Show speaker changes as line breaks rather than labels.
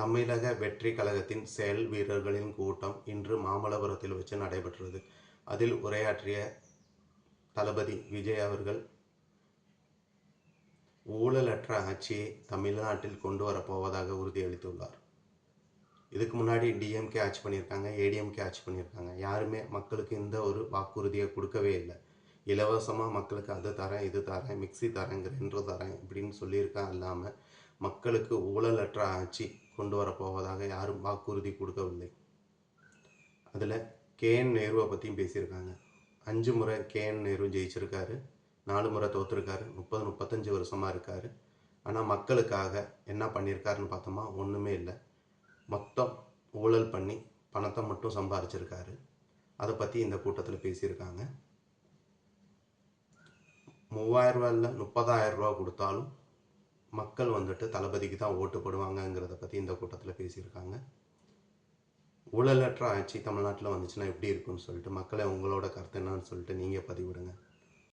தமிழக வெற்றி கழகத்தின் செயல் வீரர்களின் கூட்டம் இன்று மாமல்லபுரத்தில் வச்சு நடைபெற்றது அதில் உரையாற்றிய தளபதி விஜய் அவர்கள் ஊழலற்ற ஆட்சியை தமிழ்நாட்டில் கொண்டு வரப்போவதாக உறுதியளித்துள்ளார். இதுக்கு முன்னாடி டிஎம்கே ஆட்சி பண்ணியிருக்காங்க ஏடிஎம்கே ஆட்சி பண்ணியிருக்காங்க. யாருமே மக்களுக்கு இந்த ஒரு வாக்குறுதியை கொடுக்கவே இல்லை. இலவசமாக மக்களுக்கு அது தரேன் இது தரேன் மிக்ஸி தரேன் கிரைண்டர் தரேன் இப்படின்னு சொல்லியிருக்கான் இல்லாமல் மக்களுக்கு ஊழலற்ற ஆட்சி கொண்டு வரப்போவதாக யாரும் வாக்குறுதி கொடுக்கவில்லை. அதில் கேஎன் நேருவை பற்றியும் பேசியிருக்காங்க. அஞ்சு முறை கேஎன் நேரு ஜெயிச்சிருக்காரு நாலு முறை தோற்றுருக்காரு முப்பது முப்பத்தஞ்சு வருஷமாக இருக்கார். ஆனால் மக்களுக்காக என்ன பண்ணியிருக்காருன்னு பார்த்தோமா? ஒன்றுமே இல்லை. மொத்தம் ஊழல் பண்ணி பணத்தை மட்டும் சம்பாரிச்சிருக்காரு. அதை பற்றி இந்த கூட்டத்தில் பேசியிருக்காங்க. மூவாயிரம் இல்லை முப்பதாயிரம் ரூபா கொடுத்தாலும் மக்கள் வந்துட்டு தளபதிக்கு தான் ஓட்டு போடுவாங்கங்கிறத பற்றி இந்த கூட்டத்தில் பேசியிருக்காங்க. ஊழலற்ற ஆட்சி தமிழ்நாட்டில் வந்துச்சுன்னா எப்படி இருக்கும்னு சொல்லிட்டு மக்களை உங்களோட கருத்து என்னன்னு சொல்லிட்டு நீங்கள் பதிவிடுங்க.